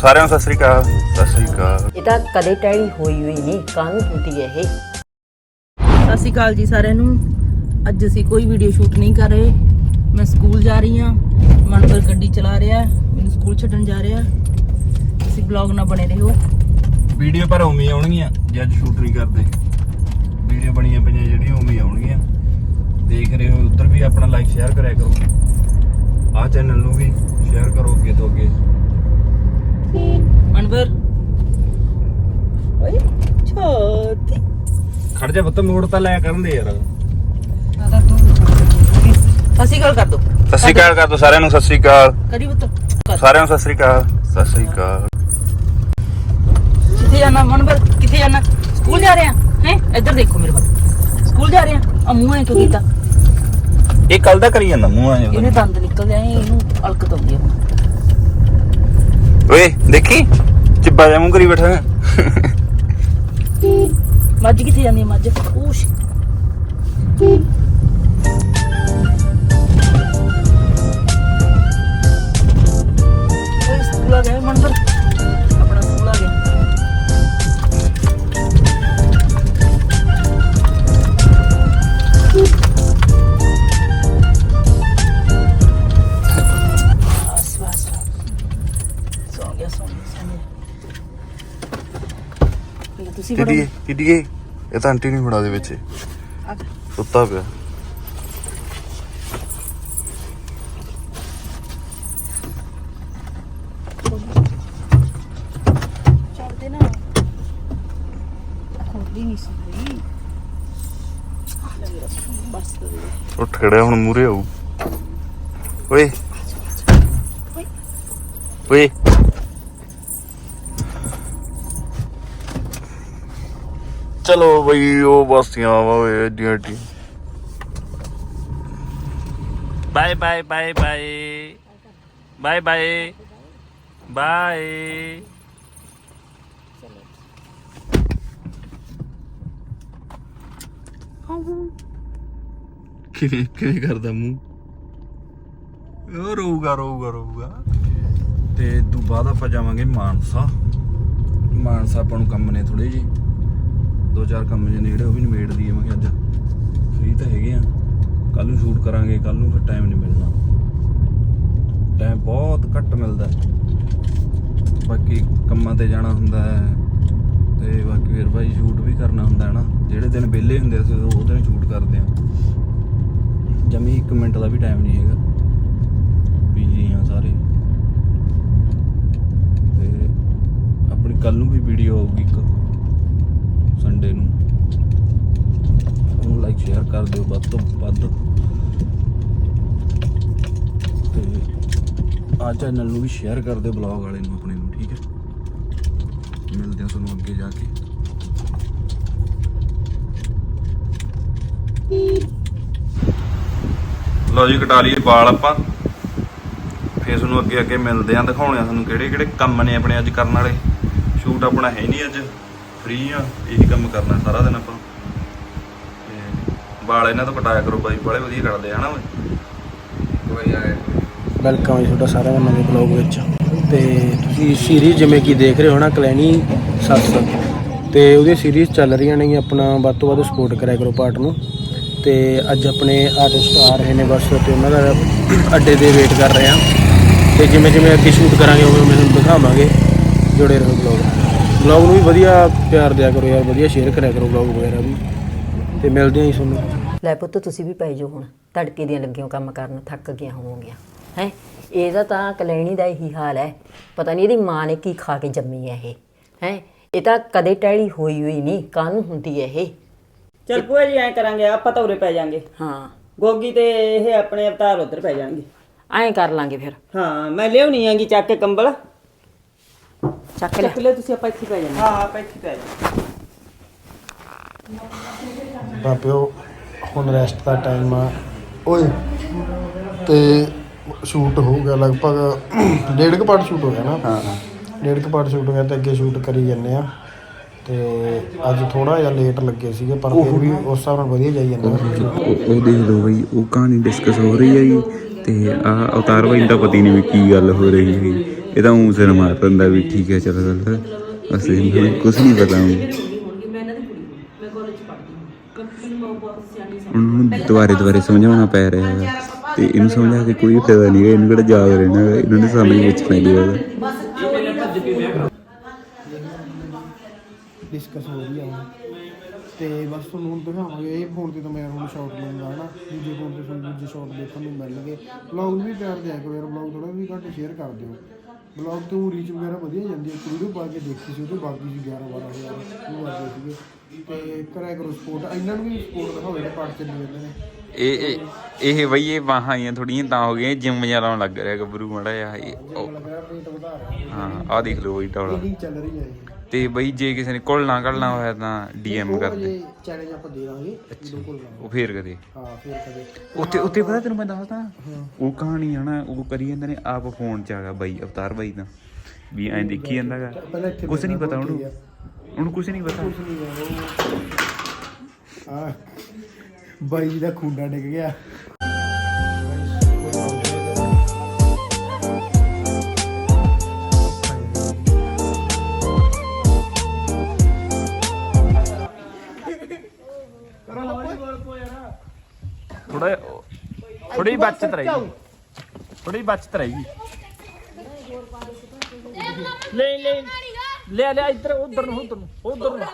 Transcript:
ਸਾਰਿਆਂ ਨੂੰ ਸਤਿ ਸ੍ਰੀ ਅਕਾਲ। ਸਤਿ ਸ੍ਰੀ ਅਕਾਲ। ਇਹ ਤਾਂ ਕਦੇ ਟੈੜੀ ਹੋਈ ਹੋਈ ਨਹੀਂ ਕਾਹਨੂੰ ਹੁੰਦੀ ਹੈ ਇਹ? ਸਤਿ ਸ਼੍ਰੀ ਅਕਾਲ ਜੀ ਸਾਰਿਆਂ ਨੂੰ। ਅੱਜ ਅਸੀਂ ਕੋਈ ਵੀਡੀਓ ਸ਼ੂਟ ਨਹੀਂ ਕਰ ਰਹੇ। ਮੈਂ ਸਕੂਲ ਜਾ ਰਹੀ ਹਾਂ। ਮਨਪਰ ਗੱਡੀ ਚਲਾ ਰਿਹਾ। ਮੈਨੂੰ ਸਕੂਲ ਛੱਡਣ ਜਾ ਰਿਹਾ। ਤੁਸੀਂ ਬਲੌਗ ਨਾਲ ਬਣੇ ਰਹੋ। ਵੀਡੀਓ ਪਰ ਉਵੇਂ ਹੀ ਆਉਣਗੀਆਂ ਜੇ ਅੱਜ ਸ਼ੂਟ ਨਹੀਂ ਕਰਦੇ। ਵੀਡੀਓ ਬਣੀਆਂ ਪਈਆਂ ਜਿਹੜੀਆਂ ਉਵੇਂ ਹੀ ਆਉਣਗੀਆਂ। ਦੇਖ ਰਹੇ ਹੋ ਉੱਧਰ ਵੀ ਆਪਣਾ ਲਾਈਕ ਸ਼ੇਅਰ ਕਰਿਆ ਕਰੋ। ਆਹ ਚੈਨਲ ਨੂੰ ਵੀ ਸ਼ੇਅਰ ਕਰੋ ਅੱਗੇ ਤੋਂ ਅੱਗੇ ਮਨਪਰ ਓਏ ਛੋਟੀ ਜਾ ਪੁੱਤ ਮੋੜ ਤਾਂ ਲੈ ਕਰਨ ਦੇ। ਯਾਰ ਗੱਲ ਕਰ ਦੋ। ਸਤਿ ਸ੍ਰੀ ਅਕਾਲ ਕਰ ਦੋ ਸਾਰਿਆਂ ਨੂੰ ਸਤਿ ਸ੍ਰੀ ਅਕਾਲ। ਕਰੀ ਬਤ ਕਰ। ਸਾਰਿਆਂ ਨੂੰ ਸਤਿ ਸ੍ਰੀ ਅਕਾਲ ਸਤਿ ਸ੍ਰੀ ਅਕਾਲ। ਕਿੱਥੇ ਜਾਣਾ ਮਨਪਰ ਕਿੱਥੇ ਜਾਣਾ? ਸਕੂਲ ਜਾ ਰਿਹਾ? ਹੈ? ਇੱਧਰ ਦੇਖੋ ਮੇਰੇ ਵੱਲ। ਸਕੂਲ ਜਾ ਰਿਹਾ? ਆ ਮੂੰਹ ਐ ਕਿਉਂ ਕੀਤਾ? ਇਹ ਕੱਲ ਦਾ ਕਰੀ ਜਾਂਦਾ ਮੂੰਹਾਂ ਇਹਨੇ ਦੰਦ ਨਿਕਲ ਜਾਏ ਇਹਨੂੰ ਅਲਕਤ ਆਉਂਦੀ ਆ। ਓਏ ਦੇਖੀ? ਚਿੱਬਾ ਜਾ ਮੂੰਹ ਕਰੀ ਬੈਠਾ। ਮੱਝ ਕਿੱਥੇ ਜਾਂਦੀ ਮੱਝ? ਊਸ਼। ਓਏ, ਸਕੂਲ ਆ ਗਿਆ ਮਨਦਰ ਆਪਣਾ ਸਕੂਲ ਆ ਗਿਆ। ਬਸ ਬਸ ਸੌ ਗਿਆ ਸੌ ਗਿਆ ਸੌ ਗਿਆ। ਇਹ ਤੁਸੀਂ ਬੜਾ ਕਿੱਡੀਏ ਕਿੱਡੀਏ ਇਹ ਤਾਂ ਆਂਟੀ ਨਹੀਂ ਫੜਾ ਦੇ ਵਿੱਚ। ਸੁੱਤਾ ਪਿਆ। ਨਾ। ਉੱਠ ਖੜਿਆ ਹੁਣ ਮੂਰੇ ਆਊ। ਓਏ। ਓਏ। ਚਲੋ ਬਈ ਉਹ ਬਸਤੀਆਂ ਓਏ ਏਡੀਆਂ ਏਡੀ bye bye bye bye. Bye bye. Bye. ਕਿਵੇਂ ਕਿਵੇਂ ਕਰਦਾ ਮੂੰਹ? ਉਹ ਰੋਊਗਾ ਰੋਊਗਾ ਰੋਊਗਾ। ਤੇ ਤੋਂ ਬਾਅਦ ਆਪਾਂ ਜਾਵਾਂਗੇ ਮਾਨਸਾ। ਮਾਨਸਾ ਆਪਾਂ ਨੂੰ ਕੰਮ ਨੇ ਥੋੜੇ ਜੀ ਦੋ ਚਾਰ ਕੰਮ ਜਿਹੇ ਨੇ ਜਿਹੜੇ ਉਹ ਵੀ ਨਿਬੇੜ ਦਈਏ। ਮੈਂ ਕਿਹਾ ਅੱਜ ਫ੍ਰੀ ਤਾਂ ਹੈਗੇ ਆ। ਕੱਲ ਨੂੰ ਸ਼ੂਟ ਕਰਾਂਗੇ ਕੱਲ ਨੂੰ ਫਿਰ ਟਾਈਮ ਨਹੀਂ ਮਿਲਣਾ। ਟਾਈਮ ਬਹੁਤ ਘੱਟ ਮਿਲਦਾ ਬਾਕੀ ਕੰਮਾਂ ਤੇ ਜਾਣਾ ਹੁੰਦਾ ਹੈ ਤੇ ਬਾਕੀ ਫਿਰ ਭਾਈ ਸ਼ੂਟ ਵੀ ਕਰਨਾ ਹੁੰਦਾ ਹੈ ਨਾ। ਜਿਹੜੇ ਦਿਨ ਵਿਹਲੇ ਹੁੰਦੇ ਅਸੀਂ ਉਹ ਦਿਨ ਸ਼ੂਟ ਕਰਦੇ ਆ। ਜਮੀ 1 ਮਿੰਟ ਦਾ ਵੀ ਟਾਈਮ ਨਹੀਂ ਹੈਗਾ। ਬੀਜੀ ਆ ਸਾਰੇ। ਤੇ ਆਪਣੀ ਕੱਲ ਨੂੰ ਵੀ ਵੀਡੀਓ ਆਊਗੀ। ਇੱਕ ਨੂੰ। ਉਹਨੂੰ ਲਾਈਕ ਸ਼ੇਅਰ ਕਰ ਦਿਓ ਵੱਧ ਤੋਂ ਵੱਧ। ਤੇ ਆ ਚੈਨਲ ਨੂੰ ਵੀ ਸ਼ੇਅਰ ਕਰ ਦਿਓ ਬਲੌਗ ਵਾਲੇ ਨੂੰ ਆਪਣੇ ਨੂੰ, ਠੀਕ ਹੈ? ਮਿਲਦੇ ਹਾਂ ਤੁਹਾਨੂੰ ਅੱਗੇ ਜਾ ਕੇ। ਲਓ ਜੀ, ਕਟਾ ਲਈਏ ਵਾਲ ਆਪਾਂ। ਫੇਰ ਤੁਹਾਨੂੰ ਅੱਗੇ ਅੱਗੇ ਮਿਲਦੇ ਆਂ ਦਿਖਾਉਣੇ ਆ ਤੁਹਾਨੂੰ ਕਿਹੜੇ ਕਿਹੜੇ ਕੰਮ ਨੇ ਆਪਣੇ ਅੱਜ ਕਰਨ ਵਾਲੇ। ਸ਼ੂਟ ਆਪਣਾ ਹੈ ਨਹੀਂ ਅੱਜ। ਫ੍ਰੀ ਆ, ਇਹੀ ਕੰਮ ਕਰਨਾ ਸਾਰਾ ਦਿਨ ਆਪਾਂ। ਵਾਲ ਇਹਨਾਂ ਤੋਂ ਕਟਾਇਆ ਕਰੋ ਬਾਈ, ਬੜੇ ਵਧੀਆ ਕੱਟਦੇ ਆ ਹਨਾ ਓਏ ਵੈਲਕਮ ਹੈ ਤੁਹਾਡਾ ਸਾਰਿਆਂ ਦਾ ਨਵੇਂ ਬਲੌਗ ਵਿੱਚ। ਤੇ ਤੁਸੀਂ ਸੀਰੀਜ਼ ਜਿਵੇਂ ਕਿ ਦੇਖ ਰਹੇ ਹੋ ਨਾ, ਕਲੈਣੀ ਸੱਸ ਤੇ ਉਹਦੀ ਸੀਰੀਜ਼ ਚੱਲ ਰਹੀਆਂ ਨੇ ਆਪਣਾ ਵੱਧ ਤੋਂ ਵੱਧ ਸਪੋਰਟ ਕਰਿਆ ਕਰੋ ਪਾਰਟ ਨੂੰ। ਤੇ ਅੱਜ ਆਪਣੇ ਆਰਟਿਸਟ ਆ ਰਹੇ ਨੇ ਬਸ ਤੇ ਉਹਨਾਂ ਦਾ ਅੱਡੇ 'ਤੇ ਵੇਟ ਕਰ ਰਹੇ ਆ ਤੇ ਜਿਵੇਂ ਜਿਵੇਂ ਅੱਗੇ ਸ਼ੂਟ ਕਰਾਂਗੇ ਉਵੇਂ ਉਵੇਂ ਤੁਹਾਨੂੰ ਦਿਖਾਵਾਂਗੇ। ਜੁੜੇ ਰਹੋ ਬਲੌਗ ਬਲੌਗ ਨੂੰ ਵੀ ਵਧੀਆ ਪਿਆਰ ਦਿਆ ਕਰੋ ਯਾਰ ਵਧੀਆ ਸ਼ੇਅਰ ਕਰਿਆ ਕਰੋ ਬਲੌਗ ਵਗੈਰਾ ਵੀ। ਤੇ ਮਿਲਦੇ ਆਂ ਜੀ ਤੁਹਾਨੂੰ। ਲੈ ਪੁੱਤ ਤੁਸੀਂ ਵੀ ਪੈ ਜਾਓ ਹੁਣ। ਤੜਕੇ ਦੀਆਂ ਲੱਗੀਆਂ ਕੰਮ ਕਰਨ ਥੱਕ ਗਿਆ ਹੋਵੋਗੀਆਂ। ਹੈ? ਇਹਦਾ ਤਾਂ ਕਲੈਣੀ ਦਾ ਇਹੀ ਹਾਲ ਹੈ। ਪਤਾ ਨਹੀਂ ਇਹਦੀ ਮਾਂ ਨੇ ਕੀ ਖਾ ਕੇ ਜੰਮੀ ਹੈ ਇਹ। ਹੈ? ਇਹ ਤਾਂ ਕਦੇ ਟੈੜੀ ਹੋਈ ਹੋਈ ਨਹੀਂ ਕਾਹਨੂੰ ਹੁੰਦੀ ਹੈ ਇਹ? ਚਲ ਭੂਆ ਜੀ ਐ ਕਰਾਂਗੇ ਆਪਾਂ ਤਾਂ ਉਰੇ ਪੈ ਜਾਾਂਗੇ। ਹਾਂ। ਗੋਗੀ ਤੇ ਇਹ ਆਪਣੇ ਅਵਤਾਰ ਉਧਰ ਪੈ ਜਾਣਗੇ। ਐਂ ਕਰ ਲਾਂਗੇ ਫਿਰ। ਹਾਂ ਮੈਂ ਲਿਆਉਣੀ ਆਂਗੀ ਚੱਕ ਕੇ ਕੰਬਲ। ਚੱਕ ਲੈ ਚੱਕ ਲਿਓ ਤੁਸੀਂ ਆਪਾਂ ਇੱਥੇ ਪੈ ਜਾਣਾ ਹਾਂ। ਆਪਾਂ ਇੱਥੇ ਪੈ ਜਾਣਾ ਬਾਪਿਓ ਹੁਣ ਰੈਸਟ ਦਾ ਟਾਈਮ ਆ। ਓਏ ਤੇ ਸ਼ੂਟ ਹੋ ਗਿਆ ਲਗਭਗ ਡੇਢ ਕੁ ਪਾਰਟ ਸ਼ੂਟ ਹੋ ਗਿਆ ਨਾ? ਹਾਂ। ਡੇਢ ਕੁ ਪਾਰਟ ਸ਼ੂਟ ਹੋ ਗਿਆ ਤੇ ਅੱਗੇ ਸ਼ੂਟ ਕਰੀ ਜੰਨੇ ਆ ਤੇ ਅੱਜ ਥੋੜਾ ਜਿਹਾ ਲੇਟ ਲੱਗੇ ਸੀਗੇ ਪਰ ਫਿਰ ਵੀ ਉਸ ਹਿਸਾਬ ਨਾਲ ਵਧੀਆ ਜਾਈ ਜਾਂਦਾ। ਉਹ ਦੇਖ ਲਓ ਬਈ ਉਹ ਕਹਾਣੀ ਡਿਸਕਸ ਹੋ ਰਹੀ ਹੈਗੀ ਤੇ ਆ ਅਵਤਾਰ ਬਾਈ ਦਾ ਪਤਾ ਹੀ ਨਹੀਂ ਵੀ ਕੀ ਗੱਲ ਹੋ ਰਹੀ ਹੈਗੀ ਇਹ ਤਾਂ ਉਂ ਸਿਰ ਮਾਰ ਦਿੰਦਾ ਵੀ ਠੀਕ ਹੈ ਚਲੋ ਚਲ। ਅਸੀਂ ਇਹਨੂੰ ਕੁਝ ਨਹੀਂ ਪਤਾ ਹੁਣ। ਉਹਨੂੰ ਦੁਬਾਰੇ ਦੁਬਾਰੇ ਸਮਝਾਉਣਾ ਪੈ ਰਿਹਾ ਹੈ। ਤੇ ਇਹਨੂੰ ਸਮਝਾ ਕੇ ਕੋਈ ਫਾਇਦਾ ਨਹੀਂ ਹੈ ਇਹਨੂੰ ਕਿਹੜਾ ਯਾਦ ਰਹਿਣਾ ਹੈ, ਇਹਨਾਂ ਨੇ ਸਮਝ ਵਿੱਚ ਪੈਂਦੀ ਹੈ। ਡਿਸਕਸ ਹੋ ਰਹੀ ਆ ਤੇ ਬਸ ਤੁਹਾਨੂੰ ਹੁਣ ਦਿਖਾਵਾਂਗੇ ਇਹ ਫੋਨ ਤੇ ਤਾਂ ਮੈਂ ਹੁਣ ਸ਼ਾਟ ਲਵਾਂਗਾ ਹਨਾ। ਦੂਜੇ ਫੋਨ ਤੇ ਤੁਹਾਨੂੰ ਦੂਜੇ ਸ਼ਾਟ ਦੇਖਣ ਨੂੰ ਮਿਲਣਗੇ। ਬਲੌਗ ਵੀ ਪਿਆਰ ਦਿਆ ਕਰੋ ਯਾਰ ਬਲੌਗ ਥੋੜਾ ਵੀ ਘੱਟ ਸ਼ੇਅਰ ਕਰ ਦਿਓ। ਬਲੌਗ ਤੋਂ ਰੀਚ ਵਗੈਰਾ ਵਧੀਆ ਜਾਂਦੀ ਹੈ। ਵੀਡੀਓ ਪਾ ਕੇ ਦੇਖੀ ਸੀ ਉਹ ਤੋਂ ਬਾਕੀ ਸੀ 11 12 ਹਜ਼ਾਰ ਉਹ ਆਦੇ ਸੀਗੇ। ਤੇ ਕਰਿਆ ਕਰੋ ਸਪੋਰਟ ਇਹਨਾਂ ਨੂੰ ਵੀ ਸਪੋਰਟ ਦਿਖਾਓ ਜਿਹੜੇ ਪਾਰਟ ਚੱਲੀ ਜਾਂਦੇ ਨੇ। ਇਹ ਇਹ ਇਹ ਬਈ ਇਹ ਬਾਹਾਂ ਆਈਆਂ ਥੋੜੀਆਂ ਤਾਂ ਹੋ ਗਈਆਂ। ਜਿੰਮ ਜਿਹਾ ਲੱਗ ਰਿਹਾ ਗੱਭਰੂ ਮੜਾ ਜਿਹਾ। ਇਹ ਉਹ, ਲੱਗ ਰਿਹਾ ਰੇਟ ਵਧਾ ਰਿਹਾ। ਹਾਂ ਆਹ ਦੇਖ ਲਓ ਬਈ ਟੌਲਾ ਇਹੀ ਚੱਲ ਰਹੀ ਹੈ ਇਹ। ਤੇ ਬਈ ਜੇ ਕਿਸੇ ਨੇ ਘੁਲਣਾ ਘੜਨਾ ਹੋਇਆ ਤਾਂ ਡੀਐਮ ਕਰ ਦੇ। ਚੈਲੰਜ ਆਪਾਂ ਦੇ ਦਾਂਗੇ ਬਿਲਕੁਲ ਉਹ ਫੇਰ ਕਦੇ। ਹਾਂ ਫਿਰ ਕਦੇ। ਉੱਥੇ ਉੱਥੇ ਪਤਾ ਤੈਨੂੰ ਮੈਂ ਦੱਸਦਾ? ਉਹ ਕਹਾਣੀ ਆ ਨਾ ਉਹ ਕਰੀ ਜਾਂਦੇ ਨੇ ਆਪ ਫੋਨ ਚ ਆਗਾ ਬਾਈ ਅਵਤਾਰ ਬਾਈ ਦਾ। ਵੀ ਐਂ ਦੇਖੀ ਜਾਂਦਾਗਾ ਪਹਿਲਾਂ ਇੱਥੇ ਕੁਛ ਨਹੀਂ ਪਤਾ ਉਹਨੂੰ। ਉਹਨੂੰ ਕੁਛ ਨਹੀਂ ਪਤਾ। ਹੈ ਬਾਈ ਦਾ ਖੁੰਡਾ ਡਿੱਗ ਗਿਆ। ਥੋੜਾ ਥੋੜੀ ਬਚਤ ਰਹੇਗੀ। ਥੋੜੀ ਬਚਤ ਰਹੇਗੀ। ਲੈ ਲੈ। ਲੈ ਲੈ ਇੱਧਰ ਉਧਰ ਨੂੰ ਉਧਰ ਨੂੰ ਉਧਰ ਨੂੰ।